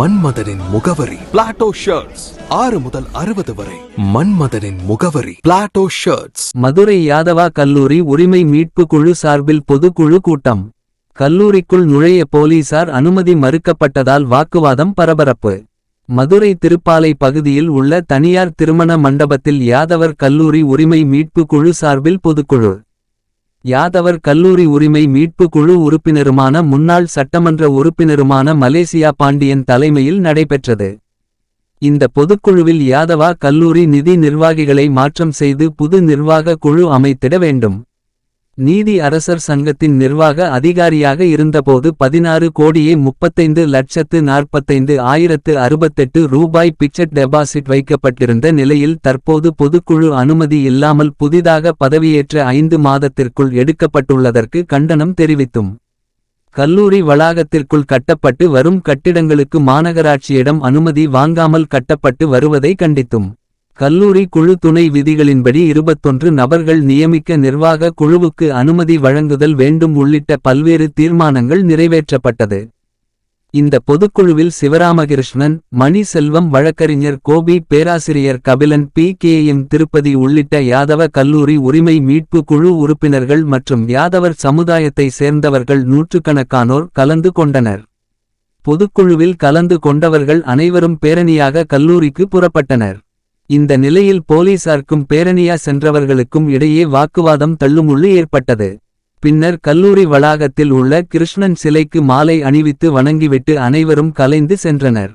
மன்மதனின் முகவரி. Plato shirts ஆறு முதல் அறுபது வரை. மன்மதனின் முகவரி. பிளாட்டோ ஷர்ட்ஸ் மதுரை யாதவா கல்லூரி உரிமை மீட்பு குழு சார்பில் பொதுக்குழு கூட்டம். கல்லூரிக்குள் நுழைய போலீசார் அனுமதி மறுக்கப்பட்டதால் வாக்குவாதம் பரபரப்பு. மதுரை திருப்பாலை பகுதியில் உள்ள தனியார் திருமண மண்டபத்தில் யாதவர் கல்லூரி உரிமை மீட்பு குழு சார்பில் பொதுக்குழு. யாதவர் கல்லூரி உரிமை மீட்பு குழு உறுப்பினருமான முன்னாள் சட்டமன்ற உறுப்பினருமான மலேசியா பாண்டியன் தலைமையில் நடைபெற்றது. இந்த பொதுக்குழுவில் யாதவா கல்லூரி நிதி நிர்வாகிகளை மாற்றம் செய்து புது நிர்வாக குழு அமைத்திட வேண்டும். நீதி அரசர் சங்கத்தின் நிர்வாக அதிகாரியாக இருந்தபோது பதினாறு கோடியே முப்பத்தைந்து லட்சத்து நாற்பத்தைந்து ஆயிரத்து அறுபத்தெட்டு ரூபாய் பிக்சட் டெபாசிட் வைக்கப்பட்டிருந்த நிலையில் தற்போது பொதுக்குழு அனுமதி இல்லாமல் புதிதாக பதவியேற்ற ஐந்து மாதத்திற்குள் எடுக்கப்பட்டுள்ளதற்கு கண்டனம் தெரிவித்தும். கல்லூரி வளாகத்திற்குள் கட்டப்பட்டு வரும் கட்டிடங்களுக்கு மாநகராட்சியிடம் அனுமதி வாங்காமல் கட்டப்பட்டு வருவதை கண்டித்தும். கல்லூரி குழு துணை விதிகளின்படி இருபத்தொன்று நபர்கள் நியமிக்க நிர்வாக குழுவுக்கு அனுமதி வழங்குதல் வேண்டும் உள்ளிட்ட பல்வேறு தீர்மானங்கள் நிறைவேற்றப்பட்டது. இந்த பொதுக்குழுவில் சிவராமகிருஷ்ணன் மணி செல்வம் வழக்கறிஞர் கோபி பேராசிரியர் Kabilan P. K. M. Tirupathi உள்ளிட்ட யாதவ கல்லூரி உரிமை மீட்பு குழு உறுப்பினர்கள் மற்றும் யாதவர் சமுதாயத்தை சேர்ந்தவர்கள் நூற்றுக்கணக்கானோர் கலந்து கொண்டனர். பொதுக்குழுவில் கலந்து கொண்டவர்கள் அனைவரும் பேரணியாக கல்லூரிக்கு புறப்பட்டனர். இந்த நிலையில் போலீசாருக்கும் பேரணியா சென்றவர்களுக்கும் இடையே வாக்குவாதம் தள்ளுமுள்ளு ஏற்பட்டது. பின்னர் கல்லூரி வளாகத்தில் உள்ள கிருஷ்ணன் சிலைக்கு மாலை அணிவித்து வணங்கிவிட்டு அனைவரும் கலைந்து சென்றனர்.